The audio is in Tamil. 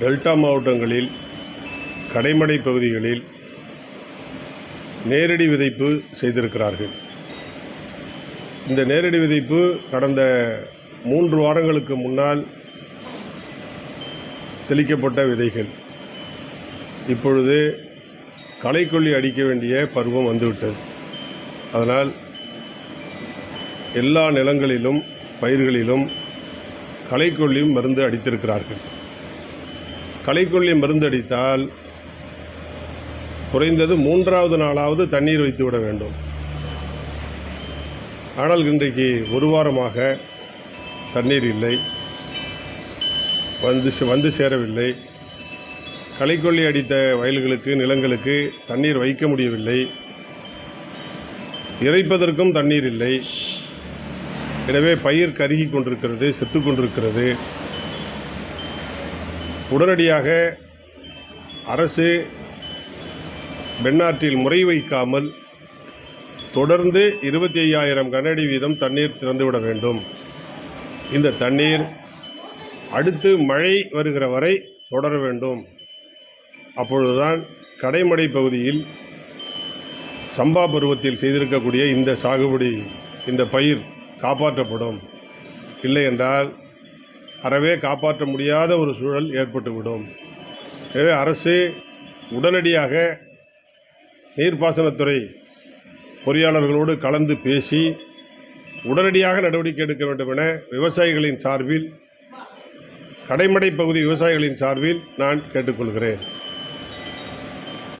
டெல்டா மாவட்டங்களில் கடைமடை பகுதிகளில் நேரடி விதைப்பு செய்திருக்கிறார்கள். இந்த நேரடி விதைப்பு கடந்த மூன்று வாரங்களுக்கு முன்னால் தெளிக்கப்பட்ட விதைகள். இப்பொழுது களைக்கொல்லி அடிக்க வேண்டிய பருவம் வந்துவிட்டது. அதனால் எல்லா நிலங்களிலும் பயிர்களிலும் களைக்கொல்லி மருந்து அடித்திருக்கிறார்கள். களைக்கொல்லி மருந்தடித்தால் குறைந்தது மூன்றாவது நாளாவது தண்ணீர் வைத்து விட வேண்டும். ஆனால் இன்றைக்கு ஒரு வாரமாக தண்ணீர் இல்லை. வந்து சே- வந்து சேரவில்லை. களைக்கொல்லி அடித்த வயல்களுக்கு நிலங்களுக்கு தண்ணீர் வைக்க முடியவில்லை. இறைப்பதற்கும் தண்ணீர் இல்லை. எனவே பயிர் கருகி கொண்டிருக்கிறது செத்து கொண்டிருக்கிறது. உடனடியாக அரசு பெண்ணாற்றில் முறை வைக்காமல் தொடர்ந்து இருபத்தி ஐயாயிரம் கனஅடி வீதம் தண்ணீர் திறந்துவிட வேண்டும். இந்த தண்ணீர் அடுத்து மழை வருகிற வரை தொடர வேண்டும். அப்பொழுதுதான் கடைமடை பகுதியில் சம்பா பருவத்தில் செய்திருக்கக்கூடிய இந்த சாகுபடி இந்த பயிர் காப்பாற்றப்படும். இல்லை என்றால் அறவே காப்பாற்ற முடியாத ஒரு சூழல் ஏற்பட்டுவிடும். எனவே அரசு உடனடியாக நீர்ப்பாசனத்துறை பொறியாளர்களோடு கலந்து பேசி உடனடியாக நடவடிக்கை எடுக்க வேண்டும் என விவசாயிகளின் சார்பில் கடைமடை பகுதி விவசாயிகளின் சார்பில் நான் கேட்டுக்கொள்கிறேன்.